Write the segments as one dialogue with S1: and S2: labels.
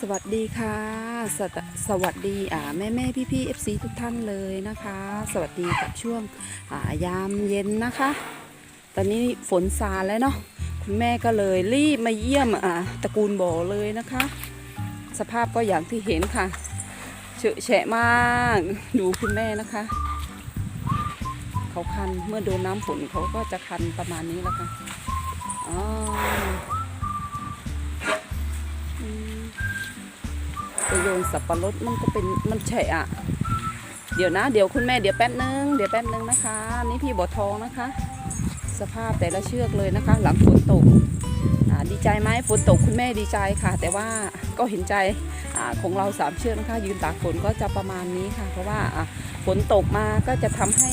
S1: สวัสดีค่ะสวสวัสดีอ่าแม่แม่พี่พี่เอฟซีทุกท่านเลยนะคะ สวัสดีกับช่วงอ่ายามเย็นนะคะ ตอนนี้ฝนซาแล้วเนาะคุณแม่ก็เลยรีบมาเยี่ยมอ่าตระกูลบ่อเลยนะคะ สภาพก็อย่างที่เห็นค่ะเฉอะแฉะมากดูคุณแม่นะคะ เขาคันเมื่อโดนน้ำฝนเขาก็จะคันประมาณนี้แหละค่ะอ๋อ ไปโยนสับปะรดมันก็เป็นมันแฉะอะเดี๋ยวนะ เดี๋ยวคุณแม่เดี๋ยวแป๊บนึงเดี๋ยวแป๊บนึงนะคะ นี่พี่บอทองนะคะ สภาพแต่ละเชือกเลยนะคะ หลังฝนตกดีใจไหมฝนตกคุณแม่ดีใจค่ะ แต่ว่าก็เห็นใจอของเราสามเชือกนะคะยืนตากฝนก็จะประมาณนี้ค่ะ เพราะว่าฝนตกมาก็จะทำให้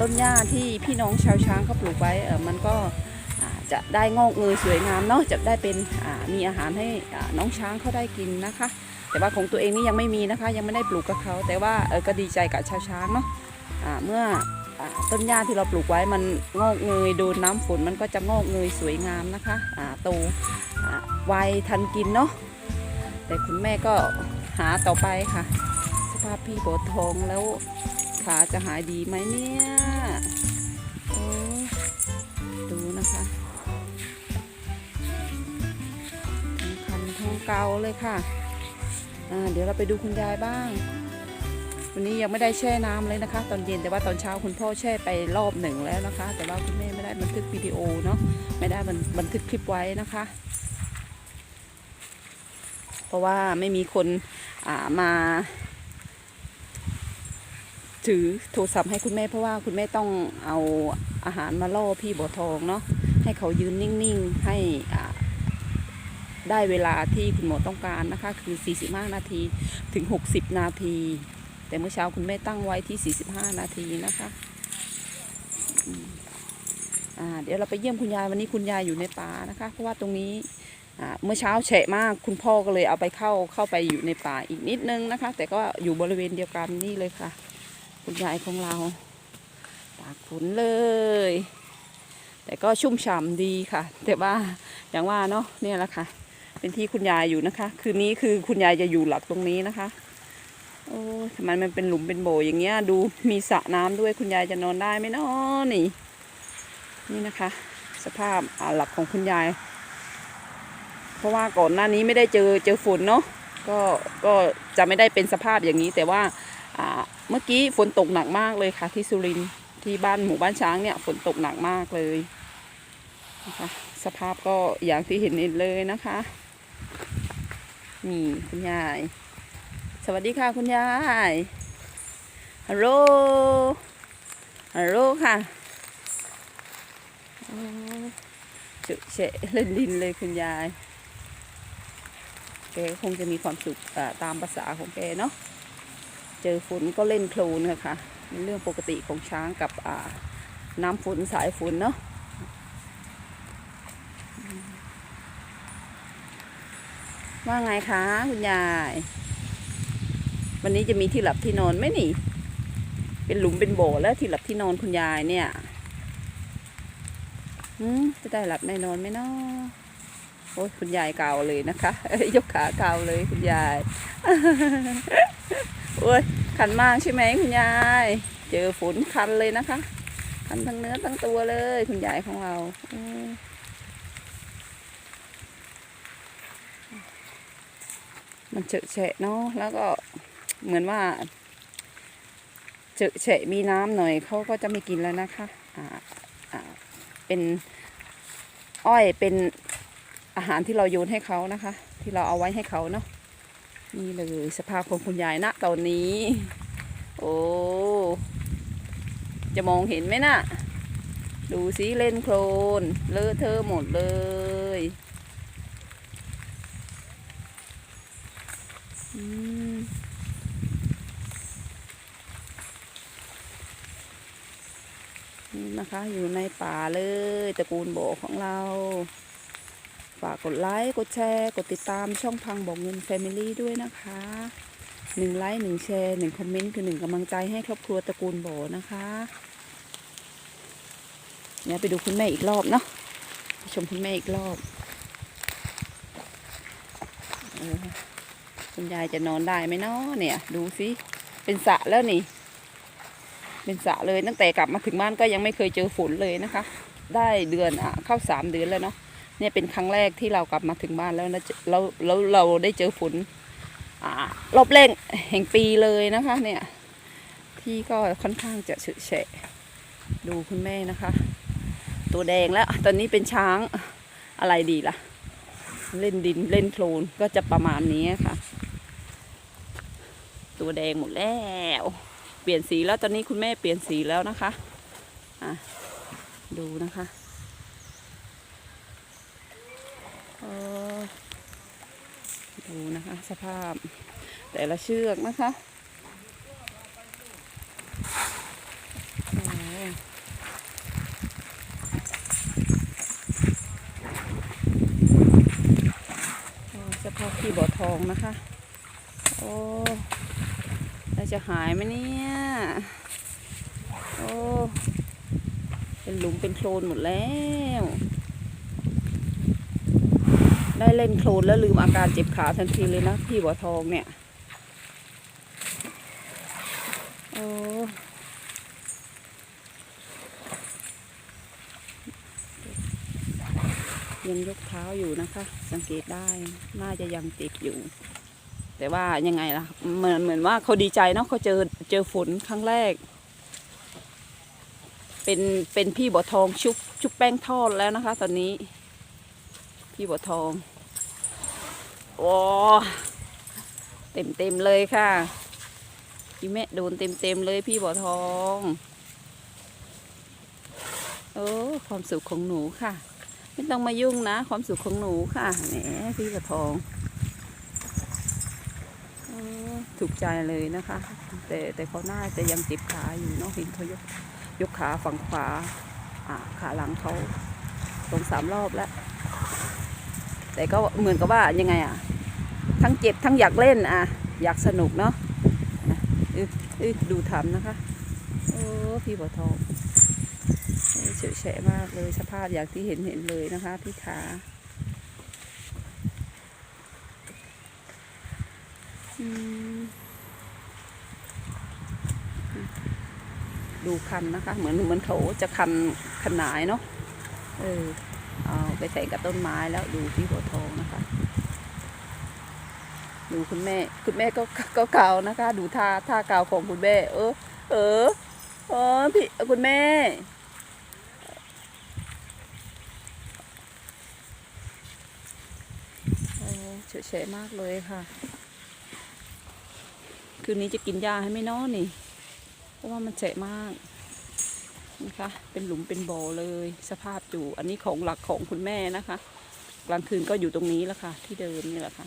S1: ต้นหญ้าที่พี่น้องชาวช้างเขาปลูกไว้มันก็จะได้งอกเงยสวยงามเนาะจะได้เป็นมีอาหารให้น้องช้างเขาได้กินนะคะ แต่ว่าของตัวเองนี่ยังไม่มีนะคะ ยังไม่ได้ปลูกกับเขา แต่ว่าเออก็ดีใจกับชาวช้างเนาะอ่าเมื่ออต้นหญ้าที่เราปลูกไว้มันงอกเงยโดนน้ำฝนมันก็จะงอกเงยสวยงามนะคะอ่าโตอ่าไวทันกินเนาะแต่คุณแม่ก็หาต่อไปค่ะ สภาพพี่โบทองแล้วขาจะหายดีไหมเนี่ยดูนะคะทั้งคันทั้งเกาเลยค่ะ เดี๋ยวเราไปดูคุณยายบ้าง วันนี้ยังไม่ได้แช่น้ำเลยนะคะ ตอนเย็นแต่ว่าตอนเช้าคุณพ่อแช่ไปรอบหนึ่งแล้วนะคะ แต่ว่าคุณแม่ไม่ได้บันทึกวิดีโอเนาะไม่ได้บันบันทึกคลิปไว้นะคะ เพราะว่าไม่มีคนมาถือโทรศัพท์ให้คุณแม่เพราะว่าคุณแม่ต้องเอาอาหารมาล่อพี่บัวทองเนาะให้เขายืนนิ่งๆ ให้อ่า ได้เวลาที่คุณหมอต้องการนะคะ คือ 45 นาทีถึง 60 นาที แต่เมื่อเช้าคุณแม่ตั้งไว้ที่ 45 นาทีนะคะเดี๋ยวเราไปเยี่ยมคุณยายวันนี้คุณยายอยู่ในป่านะคะ เพราะว่าตรงนี้เมื่อเช้าแฉะมากคุณพ่อก็เลยเอาไปเข้าเข้าไปอยู่ในป่าอีกนิดนึงนะคะ แต่ก็อยู่บริเวณเดียวกันนี่เลยค่ะ คุณยายของเราตากฝนเลย แต่ก็ชุ่มฉ่ำดีค่ะ แต่ว่าอย่างว่าเนาะเนี่ยแหละค่ะ เป็นที่คุณยายอยู่นะคะ คืนนี้คือคุณยายจะอยู่หลักตรงนี้นะคะ โอ้ทำไมมันเป็นหลุมเป็นโบอย่างเงี้ย ดูมีสระน้ำด้วยคุณยายจะนอนได้ไหมเนาะนี่ นี่นะคะ สภาพอ่าหลักของคุณยาย เพราะว่าก่อนหน้านี้ไม่ได้เจอเจอฝนเนาะก็ก็จะไม่ได้เป็นสภาพอย่างนี้ แต่ว่าอ่าเมื่อกี้ฝนตกหนักมากเลยค่ะ ที่สุรินทร์ที่บ้านหมู่บ้านช้างเนี่ยฝนตกหนักมากเลยนะคะสภาพก็อย่างที่เห็นเลยนะคะ นี่คุณยาย สวัสดีค่ะคุณยาย ฮัลโหล ฮัลโหลค่ะโอ้เฉอะเฉะเล่นดินเลยคุณยาย แกคงจะมีความสุขตามภาษาของแกเนาะ เจอฝนก็เล่นโคลนค่ะค่ะเป็นเรื่องปกติของช้างกับน้ำฝนสายฝนเนาะ ว่าไงคะคุณยาย วันนี้จะมีที่หลับที่นอนไหมนี่ เป็นหลุมเป็นโบแล้วที่หลับที่นอนคุณยายเนี่ยหืมจะได้หลับได้นอนไหมเนาะโอ้ยคุณยายเกาเลยนะคะ ยกขาเกาเลยคุณยายโอ้ยคันมากใช่ไหมคุณยาย เจอฝนคันเลยนะคะคันทั้งเนื้อทั้งตัวเลย คุณยายของเราอื มันเฉะแฉะเนาะแล้วก็เหมือนว่าเฉะแฉะมีน้ำหน่อยเขาก็จะไม่กินแล้วนะคะอ่าอ่าเป็นอ้อยเป็นอาหารที่เราโยนให้เขานะคะ ที่เราเอาไว้ให้เขาเนาะนี่เลยสภาพของคุณยายณตอนนี้ โอ้จะมองเห็นไหมน่ะ ดูสิเล่นโคลนเลอะเทอะหมดเลย อืม นี่นะคะอยู่ในป่าเลยตระกูลโบของเรา ฝากกดไลค์ กดแชร์ กดติดตามช่องพังบอกเงิน Family ด้วยนะคะหนึ่งไลค์หนึ่งแชร์หนึ่งคอมเมนต์คือหนึ่งกำลังใจให้ครอบครัวตระกูลโบนะคะเดี๋ยไปดูคุณแม่อีกรอบเนาะไปชมคุณแม่อีกรอบเออ คุณยายจะนอนได้ไหมเนาะเนี่ย ดูสิเป็นสระแล้วนี่ เป็นสระเลยตั้งแต่กลับมาถึงบ้านก็ยังไม่เคยเจอฝนเลยนะคะ ได้เดือนอะเข้าสามเดือนแล้วเนาะเนี่ยเป็นครั้งแรกที่เรากลับมาถึงบ้านแล้วนะแล้วแล้วเราได้เจอฝนอ่ารอบแรกแห่งปีเลยนะคะ เนี่ย ที่ก็ค่อนข้างจะเฉะแฉะดูคุณแม่นะคะ ตัวแดงแล้วตอนนี้เป็นช้างอะไรดีล่ะ เล่นดินเล่นโคลนก็จะประมาณนี้ค่ะ ตัวแดงหมดแล้ว เปลี่ยนสีแล้วตอนนี้คุณแม่เปลี่ยนสีแล้วนะคะอะดูนะคะดูนะคะ สภาพแต่ละเชือกนะคะสภาพที่บ่อทองนะคะ จะหายไหมเนี่ย โอ้ เป็นหลุมเป็นโคลนหมดแล้ว ได้เล่นโคลนแล้วลืมอาการเจ็บขาทันทีเลยนะพี่บัวทองเนี่ย โอ้ยังยกเท้าอยู่นะคะ สังเกตได้น่าจะยังติดอยู่ แต่ว่ายังไงล่ะเหมือนเหมือนว่าเขาดีใจเนาะเขาเจอเจอฝนครั้งแรก เป็นเป็นพี่บัวทองชุบชุบแป้งทอดแล้วนะคะ ตอนนี้ พี่บัวทองโอ้เต็มเต็มเลยค่ะพี่แม่โดนเต็มเต็มเลยพี่บัวทองโอ้ความสุขของหนูค่ะ ไม่ต้องมายุ่งนะ ความสุขของหนูค่ะแหมพี่บัวทอง ถูกใจเลยนะคะ แต่แต่เขาหน้าจะยังเจ็บขาอยู่เนาะเห็นเขายกยกขาฝั่งขวาอ่าขาหลังเขาสองสามรอบแล้ว แต่ก็เหมือนกับว่ายังไงอะ ทั้งเจ็บทั้งอยากเล่นอะ อยากสนุกเนาะอะอึ๊อึ๊ดูทำนะคะ โอ้พี่บัวทองเออเฉยแฉะมากเลยสภาพอย่างที่เห็นเห็นเลยนะคะพี่ขา อืม ดูคันนะคะ เหมือนเหมือนเขาจะคันขนายเนาะเออเอาไปใส่กับต้นไม้แล้วดูพี่บัวทองนะคะ ดูคุณแม่ คุณแม่ก็ก็เกานะคะ ดูท่าท่าเกาของคุณแม่ เออ เออเออพี่คุณแม่โอ้เฉยเฉยมากเลยค่ะ คืนนี้จะกินยาให้ไม่นอนนี่ เพราะว่ามันเฉะมากนะคะ เป็นหลุมเป็นบ่อเลย สภาพอยู่ อันนี้ของหลักของคุณแม่นะคะ กลางคืนก็อยู่ตรงนี้แหละค่ะ ที่เดิมนี่แหละค่ะ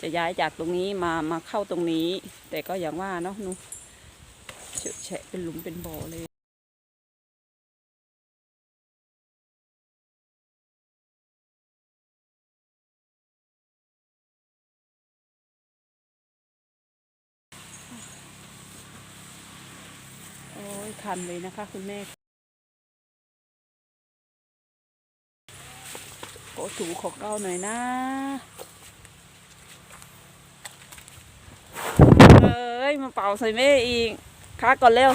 S1: จะย้ายจากตรงนี้มามาเข้าตรงนี้ แต่ก็อย่างว่าเนาะนุเฉะแฉะเป็นหลุมเป็นบ่อเลย โอ้ยคันเลยนะคะ คุณแม่โอ้ถูของเราหน่อยนะเอ้ย มาเป่าใส่แม่อีกค้าก่อนเร็ว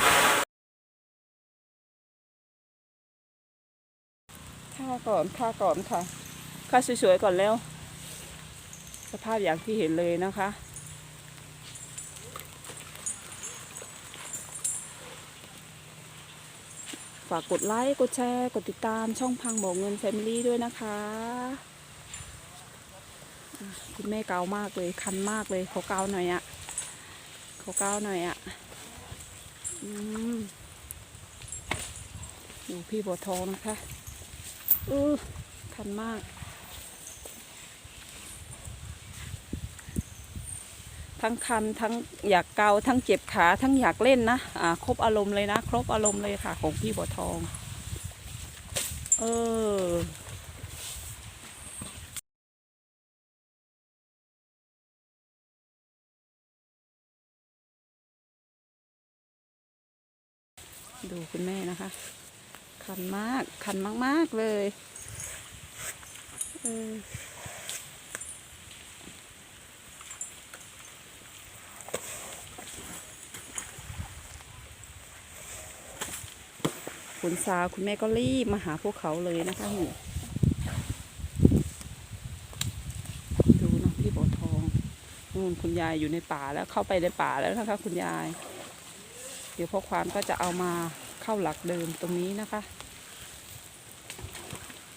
S1: ค่าก่อนค่าก่อนค่ะค่าสวยๆก่อนเร็วสภาพอย่างที่เห็นเลยนะคะ ฝากกดไลค์กดแชร์กดติดตามช่องพังบอกเงินแฟมิลี่ด้วยนะคะคุณแม่เกามากเลยคันมากเลยเขาเกาหน่อยอะเขาเกาหน่อยอะอืมดูพี่บัวทองนะคะอือคันมาก ทั้งคันทั้งอยากเกาทั้งเจ็บขาทั้งอยากเล่นนะอ่าครบอารมณ์เลยนะ ครบอารมณ์เลยค่ะ ของพี่บัวทอง เออดูคุณแม่นะคะ คันมาก คันมาก ๆ เลย เออ นซาคุณแม่ก็รีบมาหาพวกเขาเลยนะคะนี่ดูนะพี่บัวทองนู่นคุณยายอยู่ในป่าแล้วเข้าไปในป่าแล้วนะคะคุณยาย เดี๋ยวพ่อควานก็จะเอามาเข้าหลักเดิมตรงนี้นะคะ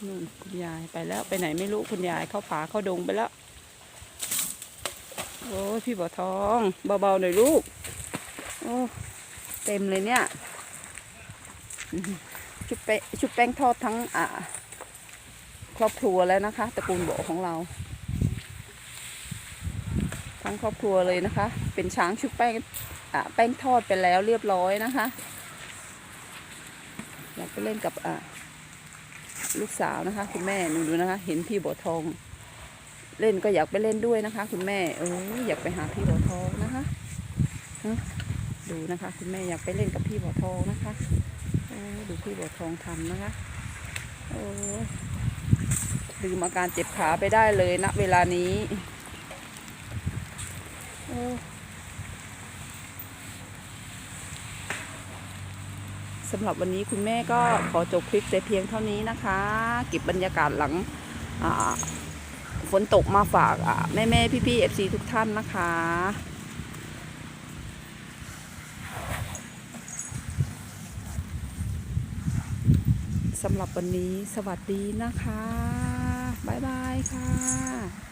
S1: นู่นคุณยายไปแล้วไปไหนไม่รู้คุณยายเข้าป่าเข้าดงไปแล้วโอ้พี่บัวทองเบาๆหน่อยลูกโอ้เต็มเลยเนี่ย ชุบแป้งชุบแป้งทอดทั้งอ่าครอบครัวแล้วนะคะตระกูลโบของเรา ทั้งครอบครัวเลยนะคะ เป็นช้างชุบแป้งอ่าแป้งทอดไปแล้วเรียบร้อยนะคะอยากไปเล่นกับอ่าลูกสาวนะคะ คุณแม่หนูดูนะคะ เห็นพี่บัวทอง เล่นก็อยากไปเล่นด้วยนะคะ คุณแม่เอออยากไปหาพี่บัวทองนะคะดูนะคะ คุณแม่อยากไปเล่นกับพี่บัวทองนะคะ ดูพี่บัวทองทำนะคะ โอ้ลืมอาการเจ็บขาไปได้เลยณเวลานี้โอ้สำหรับวันนี้คุณแม่ก็ขอจบคลิปแต่เพียงเท่านี้นะคะ เก็บบรรยากาศหลังอ่าฝนตกมาฝากแม่แม่พี่พี่เอฟซีทุกท่านนะคะ สำหรับวันนี้สวัสดีนะคะ บ๊ายบายค่ะ